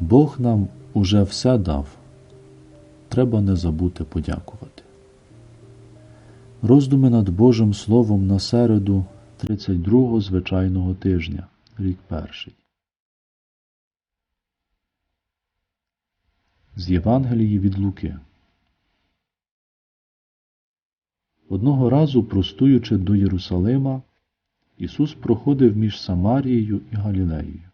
Бог нам уже все дав. Треба не забути подякувати. Роздуми над Божим Словом на середу 32-го звичайного тижня, рік перший. З Євангелії від Луки. Одного разу, простуючи до Єрусалима, Ісус проходив між Самарією і Галілеєю.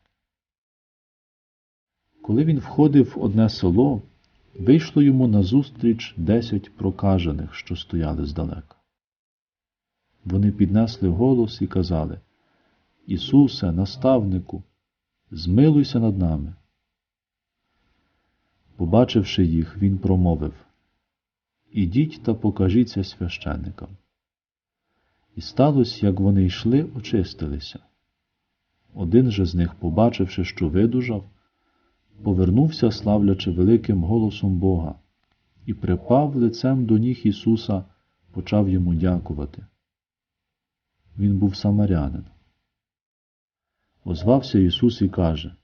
Коли він входив в одне село, вийшло йому назустріч десять прокажених, що стояли здалека. Вони піднесли голос і казали Ісусе, наставнику, змилуйся над нами. Побачивши їх, він промовив Ідіть та покажіться священникам. І сталося, як вони йшли, очистилися. Один же з них, побачивши, що видужав, повернувся, славлячи великим голосом Бога, і припав лицем до ніг Ісуса, почав йому дякувати. Він був самарянин. Озвався Ісус і каже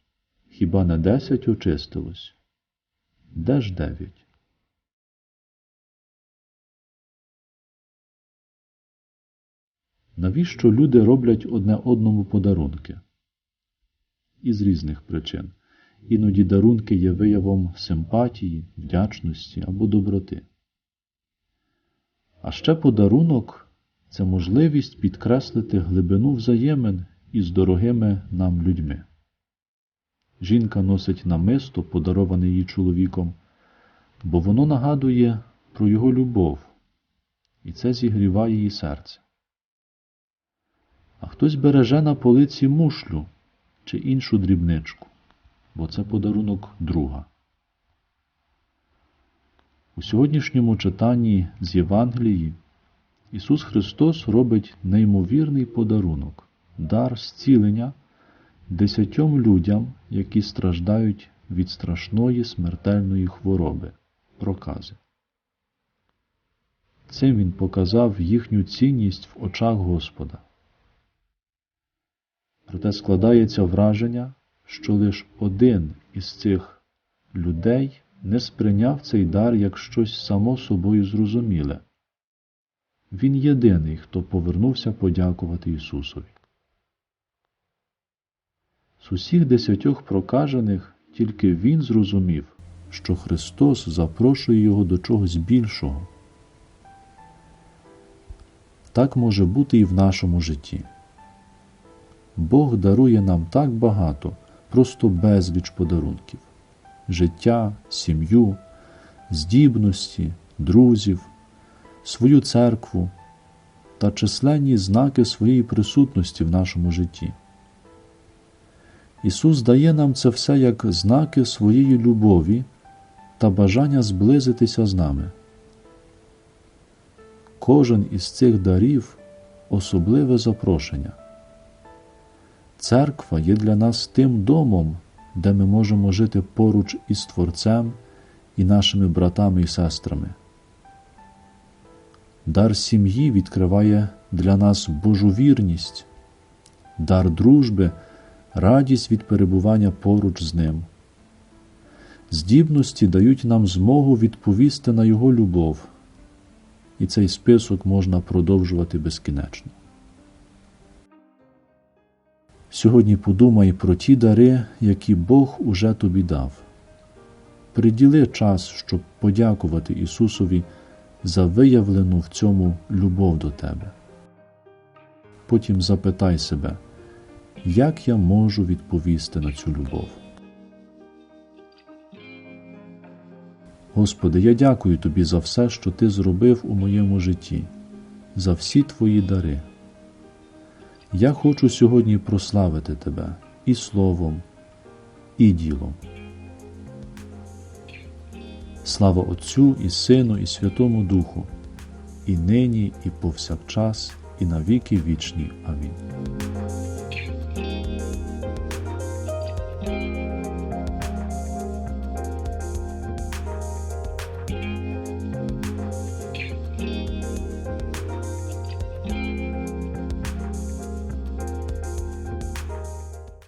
Хіба не десять очистилось? Де ж дев'ять? Навіщо люди роблять одне одному подарунки? Із різних причин. Іноді дарунки є виявом симпатії, вдячності або доброти. А ще подарунок це можливість підкреслити глибину взаємин із дорогими нам людьми. Жінка носить намисто, подароване їй чоловіком, бо воно нагадує про його любов, і це зігріває її серце. А хтось береже на полиці мушлю чи іншу дрібничку, бо це подарунок друга. У сьогоднішньому читанні з Євангелії Ісус Христос робить неймовірний подарунок, дар зцілення десятьом людям, які страждають від страшної смертельної хвороби прокази. Цим Він показав їхню цінність в очах Господа. Проте складається враження, що лише один із цих людей не сприйняв цей дар як щось само собою зрозуміле. Він єдиний, хто повернувся подякувати Ісусові. З усіх десятьох прокажених тільки Він зрозумів, що Христос запрошує його до чогось більшого. Так може бути і в нашому житті. Бог дарує нам так багато, просто безліч подарунків життя, сім'ю, здібності, друзів, свою церкву та численні знаки своєї присутності в нашому житті. Ісус дає нам це все як знаки своєї любові та бажання зблизитися з нами. Кожен із цих дарів особливе запрошення. Церква є для нас тим домом, де ми можемо жити поруч із Творцем і нашими братами і сестрами. Дар сім'ї відкриває для нас Божу вірність, дар дружби, радість від перебування поруч з Ним. Здібності дають нам змогу відповісти на Його любов, і цей список можна продовжувати безкінечно. Сьогодні подумай про ті дари, які Бог уже тобі дав. Приділи час, щоб подякувати Ісусові за виявлену в цьому любов до тебе. Потім запитай себе, як я можу відповісти на цю любов. Господи, я дякую Тобі за все, що Ти зробив у моєму житті, за всі Твої дари. Я хочу сьогодні прославити Тебе і словом, і ділом. Слава Отцю і Сину, і Святому Духу, і нині, і повсякчас, і на віки вічні. Амінь.